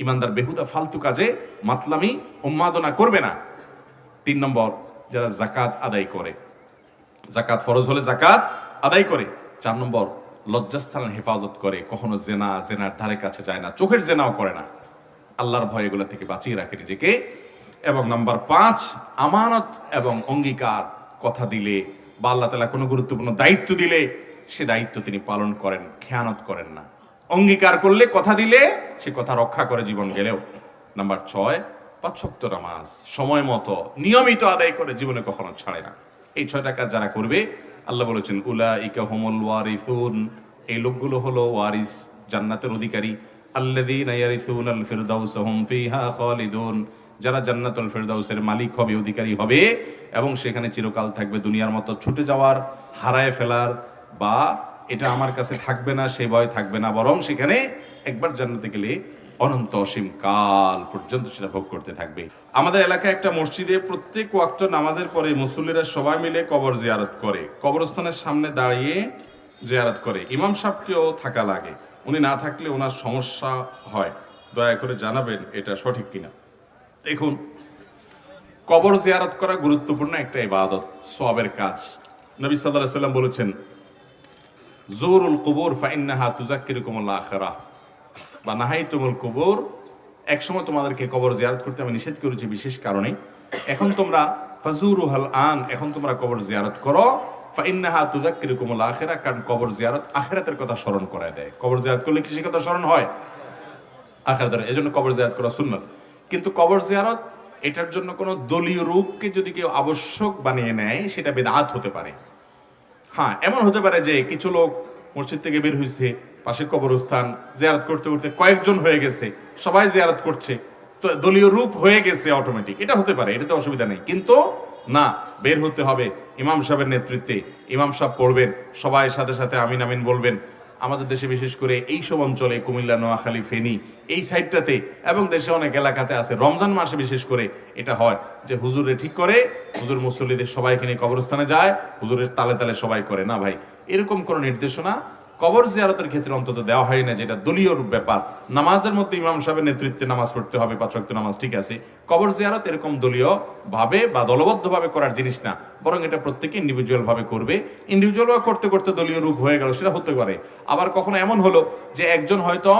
ইমানদার বেহুদা ফালতু কাজে মাতলামি, উন্মাদনা করবে না। তিন নম্বর, যারা জাকাত আদায় করে। জাকাত ফরজ হলে জাকাত আদায় করে। চার নম্বর, লজ্জাস্থানের হেফাজত করে। কখনো জেনা, জেনার ধারে কাছে যায় না, চোখের জেনাও করে না। আল্লাহর ভয় এগুলো থেকে বাঁচিয়ে রাখে নিজেকে। এবং নাম্বার পাঁচ, আমানত এবং অঙ্গীকার, কথা দিলে বা আল্লাহ তালা কোনো গুরুত্বপূর্ণ দায়িত্ব দিলে সে দায়িত্ব তিনি পালন করেন, খেয়ানত করেন না। অঙ্গীকার করলে কথা দিলে সে কথা রক্ষা করে জীবন গেলেও। নাম্বার ছয় পাঁচ পাঁচক্ত নামাজ। সময় মতো, নিয়মিত আদায় করে জীবনে কখনো ছাড়ে না। এই ছয়টা কাজ যারা করবে, আল্লাহ বলেছেন উলা ইকা হোমল ওয়ারিসুন। এই লোকগুলো হলো ওয়ারিস, জান্নাতের অধিকারী। আল্লাযীনা ইয়ারিসুন আল ফিরদাউস, হুম ফিহা খালিদুন। যারা জান্নাতুল ফিরদাউসের মালিক হবে, অধিকারী হবে, এবং সেখানে চিরকাল থাকবে দুনিয়ার মতো ছুটে যাওয়ার, হারায় ফেলার বা এটা আমার কাছে থাকবে না, সে ভয় থাকবে না। বরং সেখানে একবার জান্নাতে গেলে অনন্ত অসীম কাল পর্যন্ত সেটা ভোগ করতে থাকবে। আমাদের এলাকায় একটা মসজিদে প্রত্যেক ওয়াক্ত নামাজের পরে মুসল্লিরা সবাই মিলে কবর জিয়ারত করে। কবরস্থানের সামনে দাঁড়িয়ে জিয়ারত করে। ইমাম সাহেবকেও থাকা লাগে। উনি না থাকলে ওনার সমস্যা হয়। দয়া করে জানাবেন এটা সঠিক কিনা। দেখুন, কবর জিয়ারত করা গুরুত্বপূর্ণ একটা ইবাদত সবের কাজ। নবী আলাইহি সাল্লাম বলেছেন জোরুল কুবুর ফাইন্নাহা তুজাক্কিরুকুমুল আখিরাহ বা নাহাইতুমুল কুবুর, একসময় তোমাদেরকে কবর জিয়ারত করতে আমি নিষেধ করেছি বিশেষ কারণে। এখন তোমরা ফাজুরু হাল আন, এখন তোমরা কবর জিয়ারত করো। ফাইন্নাহা তুজাক্কিরুকুমুল আখিরাহ কারণ কবর জিয়ারত আখিরাতের কথা স্মরণ করায় দেয়। কবর জিয়ারত করলে কি সে কথা স্মরণ হয়? আখিরাতের, এজন্য কবর জিয়ারত করা সুন্নত। কিন্তু কবর জিয়ারত, এটার জন্য কোনো দলীয় রূপকে যদি কেউ আবশ্যক বানিয়ে নেয়, সেটা বেদাত হতে পারে। হ্যাঁ এমন হতে পারে যে কিছু লোক মসজিদ থেকে বের হয়েছে পাশে কবরস্থান জিয়ারত করতে করতে কয়েকজন হয়ে গেছে, সবাই জিয়ারত করছে, তো দলীয় রূপ হয়ে গেছে অটোমেটিক এটা হতে পারে, এটাতে অসুবিধা নেই। কিন্তু না, বের হতে হবে ইমাম সাহেবের নেতৃত্বে। ইমাম সাহেব পড়বেন, সবাই সাথে সাথে আমিন আমিন বলবেন। আমাদের দেশে বিশেষ করে এই সব অঞ্চলে, কুমিল্লা, নোয়াখালী, ফেনী, এই সাইডটাতে এবং দেশে অনেক এলাকাতে আছে। রমজান মাসে বিশেষ করে এটা হয় যে হুজুরে ঠিক করে, হুজুর মুসল্লিদের সবাইকে নিয়ে কবরস্থানে যায়, হুজুরের তালে তালে সবাই করে। না ভাই, এরকম কোনো নির্দেশনা কবর জিয়ারতের ক্ষেত্রে অন্তত দেওয়া হয় না, যেটা দলীয় ব্যাপার। নামাজের মধ্যে ইমাম সাহেবের নেতৃত্বে নামাজ পড়তে হবে, পাঁচ ওয়াক্ত নামাজ, ঠিক আছে। কবর জিয়ারত এরকম দলীয় ভাবে বা দলবদ্ধভাবে করার জিনিস না, বরং এটা প্রত্যেকে ইন্ডিভিজুয়াল ভাবে করবে ইন্ডিভিজুয়াল করতে করতে দলীয় রূপ হয়ে গেল, সেটা হতে পারে। আবার কখনো এমন হলো যে একজন হয়তো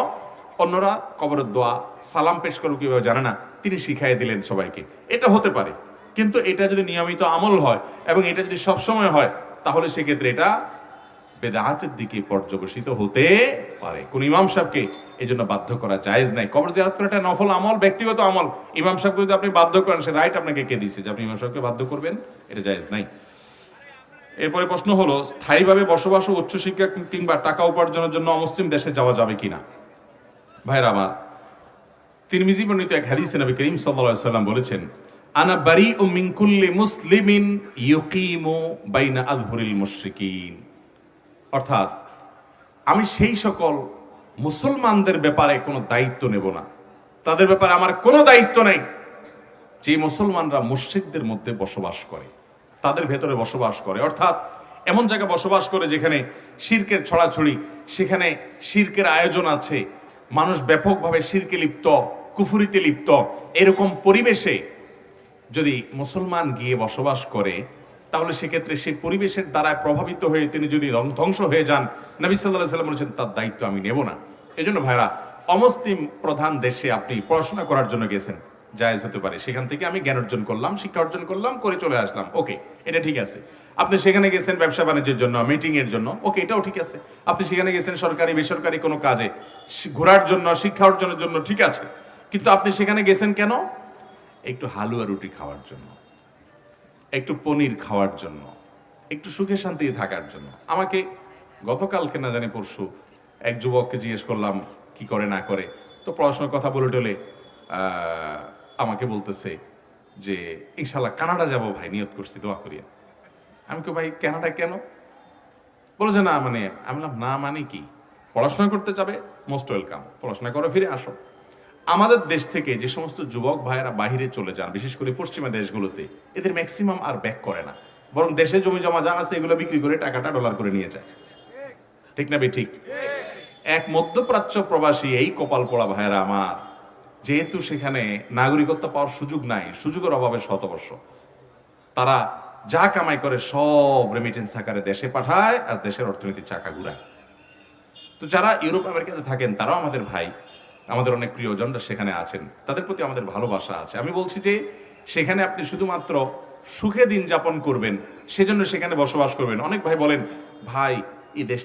অন্যরা কবরের দোয়া, সালাম পেশ করবে কীভাবে জানে না, তিনি শিখাই দিলেন সবাইকে। এটা হতে পারে। কিন্তু এটা যদি নিয়মিত আমল হয় এবং এটা যদি সবসময় হয়, তাহলে সেক্ষেত্রে এটা বেদাতের দিকে পর্যবসিত হতে পারে। কোন ইমাম সাহেবকে এই জন্য বাধ্য করা জায়েজ নাই। কবর জিয়ারত করা একটা নফল আমল, ব্যক্তিগত আমল। ইমাম সাহেবকে যদি আপনি বাধ্য করেন, সে রাইট আপনাকে কে দিয়েছে? যে আপনি ইমাম সাহেবকে বাধ্য করবেন, এটা জায়েজ নাই। এরপরে প্রশ্ন হলো, স্থায়ীভাবে বসবাস ও উচ্চশিক্ষা কিংবা টাকা উপার্জনের জন্য অমুসলিম দেশে যাওয়া যাবে কিনা? ভাইরা আমার, তিরমিজি বর্ণিত এক হাদিসে নবী করিম আলাইহি সাল্লাম বলেছেন, আনা বারি ও মিনকুল্লি মুসলিমিন ইউকিমু বাইনা আযহুরিল মুশরিকিন। অর্থাৎ আমি সেই সকল মুসলমানদের ব্যাপারে কোনো দায়িত্ব নেব না। তাদের ব্যাপারে আমার কোনো দায়িত্ব নেই। যে মুসলমানরা মুশ্রিকদের মধ্যে বসবাস করে, তাদের ভেতরে বসবাস করে, অর্থাৎ এমন জায়গায় বসবাস করে যেখানে শির্কের ছড়াছড়ি, সেখানে শির্কের আয়োজন আছে, মানুষ ব্যাপকভাবে শিরকে লিপ্ত, কুফুরিতে লিপ্ত, এরকম পরিবেশে যদি মুসলমান গিয়ে বসবাস করে তাহলে সেক্ষেত্রে সেই পরিবেশের দ্বারা প্রভাবিত হয়ে তিনি যদি ধ্বংস হয়ে যান, নবী সাল্লাহ সাল্লাম বলেছেন, তার দায়িত্ব আমি নেব না। এই জন্য ভাইরা অমুসলিম প্রধান দেশে আপনি পড়াশোনা করার জন্য গেছেন। জায়েজ হতে পারে। সেখান থেকে আমি জ্ঞান অর্জন করলাম, শিক্ষা অর্জন করলাম, করে চলে আসলাম। ওকে, এটা ঠিক আছে। আপনি সেখানে গেছেন ব্যবসা বাণিজ্যের জন্য মিটিং এর জন্য, ওকে, এটাও ঠিক আছে। আপনি সেখানে গেছেন সরকারি, বেসরকারি কোনো কাজে ঘোরার জন্য, শিক্ষা অর্জনের জন্য ঠিক আছে। কিন্তু আপনি সেখানে গেছেন কেন? একটু হালুয়া রুটি খাওয়ার জন্য। একটু পনির খাওয়ার জন্য, একটু সুখে শান্তিতে থাকার জন্য। আমাকে গতকালকে না জানি পরশু এক যুবককে জিজ্ঞেস করলাম, কি করে না করে? তো পড়াশোনার কথা বলে টলে আমাকে বলতেছে যে ইনশাল্লাহ কানাডা যাব ভাই, নিয়ত করছি, দোয়া করিয়া আমি তো ভাই কানাডা কেন? বলে যে, না মানে আমি না মানে কি? পড়াশোনা করতে যাবে, মোস্ট ওয়েলকাম। পড়াশোনা করে, ফিরে আসো। আমাদের দেশ থেকে যে সমস্ত যুবক ভাইয়েরা বাহিরে চলে যান, বিশেষ করে পশ্চিমা দেশগুলোতে, এদের ম্যাক্সিমাম আর ব্যাক করে না। বরং দেশে জমি জমা যা আছে এগুলো বিক্রি করে টাকাটা ডলার করে নিয়ে যায়। ঠিক না ঠিক। এক মধ্যপ্রাচ্য প্রবাসী, এই কপাল পোড়া ভাইয়েরা আমার, যেহেতু সেখানে নাগরিকত্ব পাওয়ার সুযোগ নাই, সুযোগের অভাবে শতবর্ষ। তারা যা কামাই করে সব রেমিটেন্স আকারে দেশে পাঠায় আর দেশের অর্থনীতির চাকা ঘুরায়। তো যারা ইউরোপ, আমেরিকাতে থাকেন, তারাও আমাদের ভাই। আমাদের অনেক প্রিয়জনরা সেখানে আছেন। তাদের প্রতি আমাদের ভালোবাসা আছে। আমি বলছি যে, সেখানে আপনি শুধুমাত্র সুখে দিন যাপন করবেন, সেজন্য সেখানে বসবাস করবেন। অনেক ভাই বলেন, ভাই, এই দেশ